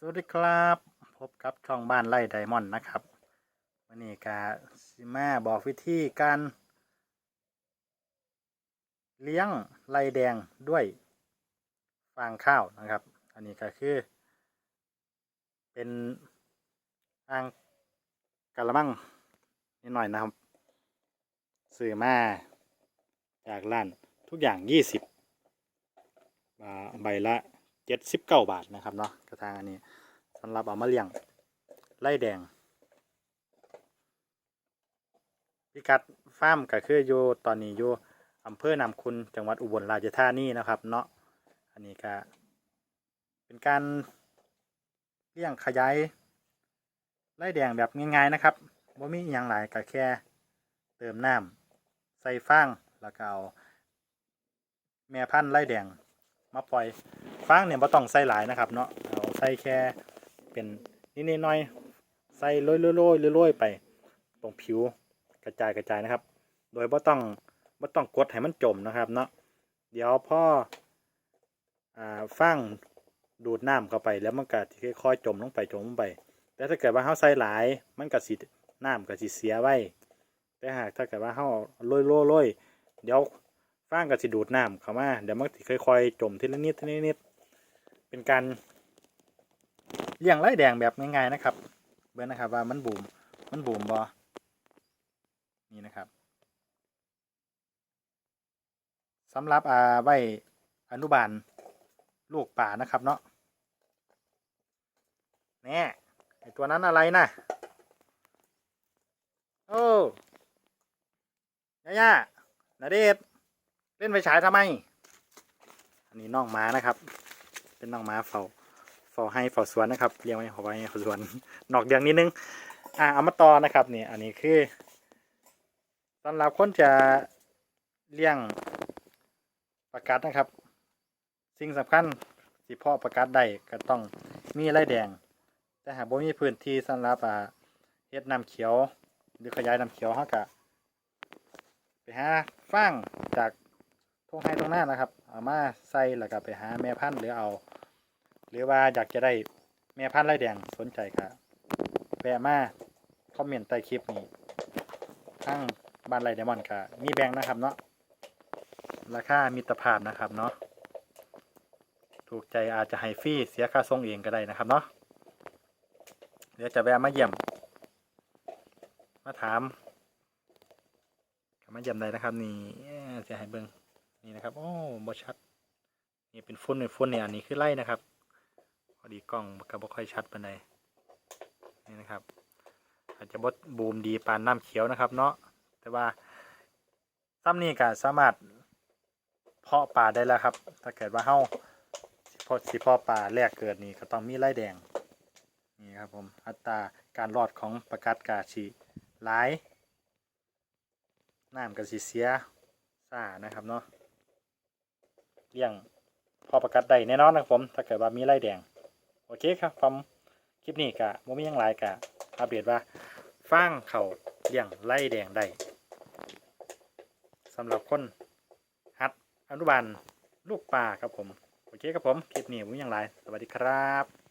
สวัสดีครับ พบกับช่องบ้านไร่ไดมอนด์นะครับวันนี้กาซิมาบอกวิธีการ เลี้ยงไรแดงด้วยฟางข้าวนะครับ อันนี้ก็คือ เป็นอ่างกะละมังนิดหน่อยนะครับซื้อมาจากร้านทุกอย่างยี่สิบใบละ เจ็ดสิบเก้าบาทนะครับเนาะกระทางอันนี้สำหรับเอามาเลี้ยงไล่แดง พิกัดฟาร์มก็คืออยู่ตอนนี้อยู่อำเภอนำคุณจังหวัดอุบลราชธานีนะครับเนาะอันนี้ก็เป็นการเลี้ยงขยายไล่แดงแบบง่ายๆนะครับว่ามีอย่างหลายก็แค่เติมน้ำใส่ฟางแล้วก็เอาแม่พันธุ์ไล่แดงมาปล่อย ฟางเนี่ยบ่ต้องใส่หลายนะครับเนาะเอาใส่แค่เป็นนิดๆหน่อยใส่โรยๆโรยๆโรยๆไป ตรงผิวกระจายกระจายนะครับ โดยบ่ต้องบ่ต้องกดให้มันจมนะครับเนาะเดี๋ยวพออ่าฟางดูดน้ำเข้าไปแล้วมันก็ค่อยๆจมลงไปจมลงไป แต่ถ้าเกิดว่าเฮาใส่หลาย มันก็สิน้ำก็สิเสียไว้แต่หากถ้าเกิดว่าเฮาโรยๆโรยๆเดี๋ยวฟางก็สิดูดน้ำเข้ามาเดี๋ยวมันค่อยๆจมทีละนิดทีละนิด เป็นการเลี้ยงไร่แดงแบบง่ายๆนะครับ เบิ่งนะครับว่ามันบูมมันบูมบ่นี่นะครับสำหรับอาไว้อนุบาลลูกป่านะครับเนาะแน่ไอตัวนั้นอะไรนะโอ้ย่าย่านาเดชเล่นไฟฉายทำไม อันนี้น้องม้านะครับ เป็นน้องม้าเฝ้าเฝ้าให้เฝ้าสวนนะครับเลี้ยงไว้เขาไว้ให้เฝ้าสวนนอกเดืองนิดนึงอ่าเอามาต่อนะครับนี่อันนี้คือสำหรับคนจะเลี้ยงประกัดนะครับ สิ่งสำคัญที่พาะประกัดได้ก็ต้องมีไรแดง แต่หากบ่มีพื้นที่สำหรับอ่าเฮ็ดน้ำเขียว หรือขยายน้ำเขียวเฮาก็ไปหาฟางจากทุ่งไร่ทุ่งนานะครับ เอามาใส่แล้วก็ไปหาแม่พันธุ์หรือเอา หรือว่าอยากจะได้แม่พันธุ์ไรแดงสนใจก็แวะมาคอมเมนต์ใต้คลิปนี้ทั้งบ้านไรเดมอนก็มีแบงนะครับเนาะราคามิตรภาพนะครับเนาะถูกใจอาจจะให้ฟรีเสียค่าส่งเองก็ได้นะครับเนาะเดี๋ยวจะแวะมาเยี่ยม มาถามมาเยี่ยมได้นะครับ นี่เอ้อจะให้เบิ่งนี่นะครับโอ้บ่ชัดนี่เป็นฟุ้นเป็นฟุ้นเนี่ยอันนี้คือไล่นะครับ พอดีกล้องก็บ่ค่อยชัดปานใดนี่นะครับ อาจจะบดบูมดีปานน้ำเขียวนะครับ เนาะแต่ว่าซ้ำนี่ก็สามารถเพาะป่าได้แล้วครับ ถ้าเกิดว่าเฮาสิพาะสิพาะป่าแรกเกิดนี่ก็ต้องมีไล่แดงนี่ครับผมอัตราการรอดของประกัดกาชีหลายน้ำก็สิเสียซ่านะครับเนาะเลี้ยงพอประกัดได้แน่นอนนะครับผม ถ้าเกิดว่ามีไล่แดง โอเคครับผมคลิปนี้กะบ่มียังหลายกะอัปเดตว่าฟางเขาเลี้ยงไล่แดงได้สำหรับคนฮัดอนุบาลลูกปลาครับผม โอเคครับผม คลิปนี้ผมยังไรสวัสดีครับ